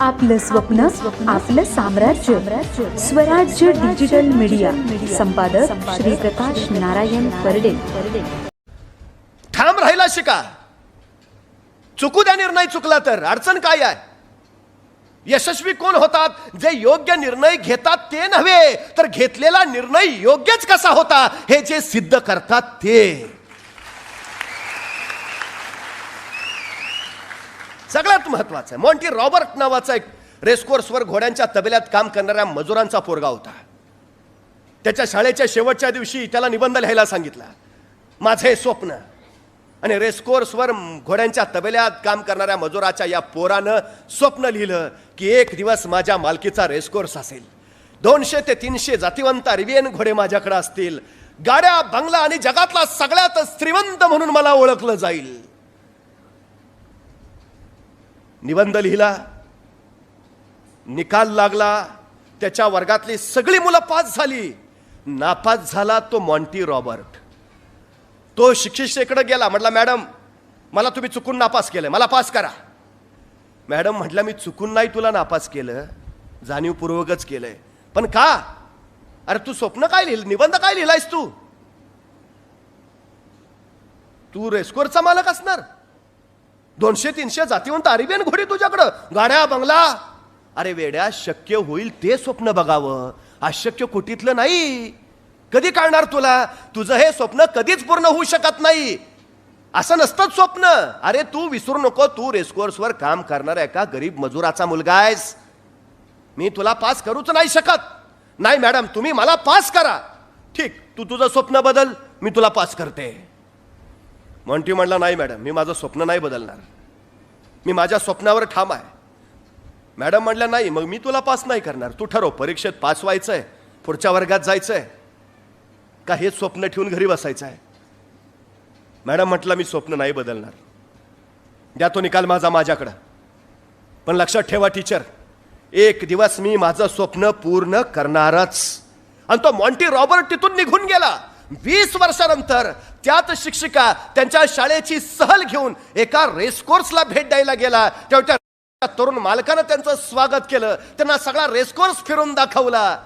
आपलं स्वप्न आपलं साम्राज्य. स्वराज्य डिजिटल मीडिया. संपादक श्री प्रकाश नारायण परडे. ठाम राहिला शिका. चुकू द्या निर्णय चुकला तर. अडचण काय आहे? यशस्वी कोण होतात? जे योग्य निर्णय घेतात ते नव्हे. तर घेतलेला निर्णय योग्यच कसा होता? हे जे सिद्ध करतात ते. सगळ्यात महत्वाचं आहे. मॉन्टी रॉबर्ट नावाचा एक रेसकोर्सवर घोड्यांच्या तबेल्यात काम करणाऱ्या मजुरांचा पोरगा होता. त्याच्या शाळेच्या शेवटच्या दिवशी त्याला निबंध लिहायला सांगितला. माझे हे स्वप्न. आणि रेसकोर्सवर घोड्यांच्या तबेल्यात काम करणाऱ्या मजुराच्या या पोरानं स्वप्न लिहिलं की एक दिवस माझ्या मालकीचा रेसकोर्स असेल. दोनशे ते तीनशे जातिवंत रिवियन घोडे माझ्याकडे असतील. गाड्या बंगला आणि जगातला सगळ्यात श्रीमंत म्हणून मला ओळखलं जाईल. निबंध लिहिला निकाल लागला त्याच्या वर्गातली सगळी मुलं पास झाली. नापास झाला तो मॉन्टी रॉबर्ट. तो शिक्षिकेकडे गेला म्हटला मॅडम मला तुम्ही चुकून नापास केलं मला पास करा. मॅडम म्हटलं मी चुकून नाही तुला नापास केलं जाणीवपूर्वकच केलंय. पण का? अरे तू स्वप्न काय लिहिलं निबंध काय लिहिलायस तू? तू रेस्कोरचा मालक असणार. दोनशे तीनशे जातीवंत अरेबियन घोडी तुझ्याकडं. गाड्या बंगला. अरे वेड्या शक्य होईल ते स्वप्न बघावं. अशक्य कुटीतलं नाही. कधी काढणार तुला? तुझं हे स्वप्न कधीच पूर्ण होऊ शकत नाही. असं नसतं स्वप्न. अरे तू विसरू नको तू रेसकोर्सवर काम करणाऱ्या एका गरीब मजुराचा मुलगा आहेस. मी तुला पास करूच नाही शकत. नाही मॅडम तुम्ही मला पास करा. ठीक तू तुझं स्वप्न बदल मी तुला पास करते. मॉन्टी म्हणला नाही मॅडम मी माझं स्वप्न नाही बदलणार. मी माझ्या स्वप्नावर ठाम आहे. मॅडम म्हणल्या नाही मग मी तुला पास नाही करणार. तू ठरव परीक्षेत पास व्हायचं आहे पुढच्या वर्गात जायचं आहे का हेच स्वप्न ठेवून घरी बसायचं आहे मॅडम म्हटलं मी स्वप्न नाही बदलणार. द्या तो निकाल माझा माझ्याकडं. पण लक्षात ठेवा टीचर एक दिवस मी माझं स्वप्न पूर्ण करणारच. आणि तो मॉन्टी रॉबर्ट तिथून निघून गेला. वीस वर्षानंतर त्यात शिक्षिका त्यांच्या शाळेची सहल घेऊन एका रेसकोर्सला भेट द्यायला गेला. तेव्हा त्या तरुण मालकानं त्यांचं स्वागत केलं. त्यांना सगळा रेसकोर्स फिरून दाखवला.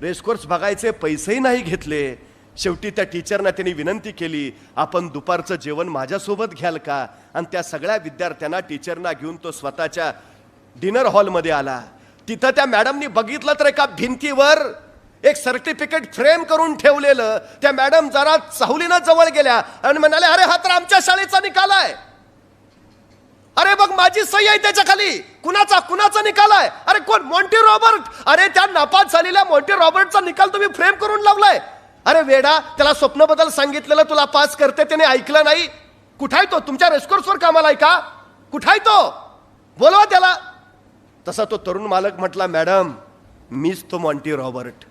रेसकोर्स बघायचे पैसेही नाही घेतले. शेवटी त्या टीचरना त्यांनी विनंती केली आपण दुपारचं जेवण माझ्यासोबत घ्याल का? आणि त्या सगळ्या विद्यार्थ्यांना टीचरना घेऊन तो स्वतःच्या डिनर हॉलमध्ये आला. तिथं त्या मॅडमनी बघितलं तर एका भिंतीवर एक सर्टिफिकेट फ्रेम करून ठेवलेलं त्या मॅडम जरा चाहुलीनं जवळ गेल्या आणि म्हणाले अरे हा तर आमच्या शाळेचा निकाल आहे. अरे बघ माझी सही आहे त्याच्याखाली. कुणाचा कुणाचा निकाल आहे? अरे कोण? Monty Robert. अरे त्या नापास झालेल्या मॉन्टी रॉबर्टचा निकाल तुम्ही फ्रेम करून लावलाय. अरे वेडा त्याला स्वप्नबद्दल सांगितलेलं तुला पास करते त्याने ऐकलं नाही. कुठाय तो? तुमच्या रेस्कोर्सवर कामाला आहे का? कुठाय तो? बोलवा त्याला. तसा तो तरुण मालक म्हटला मॅडम मीच तो मॉन्टी रॉबर्ट.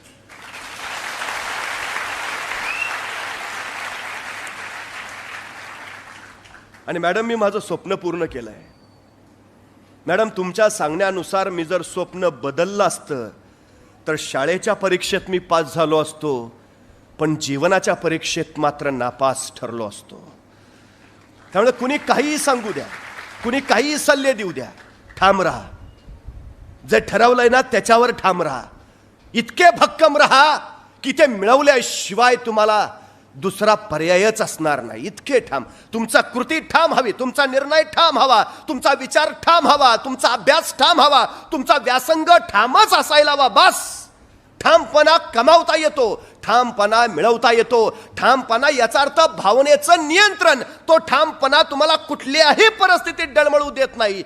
आणि मॅडम मी माझं स्वप्न पूर्ण केलं आहे मॅडम तुमच्या सांगण्यानुसार मी जर स्वप्न बदललं असतं तर शाळेच्या परीक्षेत मी पास झालो असतो पण जीवनाच्या परीक्षेत मात्र नापास ठरलो असतो. त्यामुळे कुणी काहीही सांगू द्या कुणी काहीही सल्ले देऊ द्या ठाम राहा. जे ठरवलंय ना त्याच्यावर ठाम राहा. इतके भक्कम राहा की ते मिळवल्याशिवाय तुम्हाला दुसरा पर्यायच असणार नाही. इतके ठाम. तुमचा कृती ठाम हवी तुमचा निर्णय ठाम हवा तुमचा विचार ठाम हवा तुमचा अभ्यास ठाम हवा तुमचा व्यासंग ठामच असायला हवा बस. ठामपणा कमावता येतो ठामपणा मिळवता येतो. ठामपणा याचा अर्थ भावनेचं नियंत्रण. तो ठामपणा तुम्हाला कुठल्याही परिस्थितीत डळमळू देत नाही.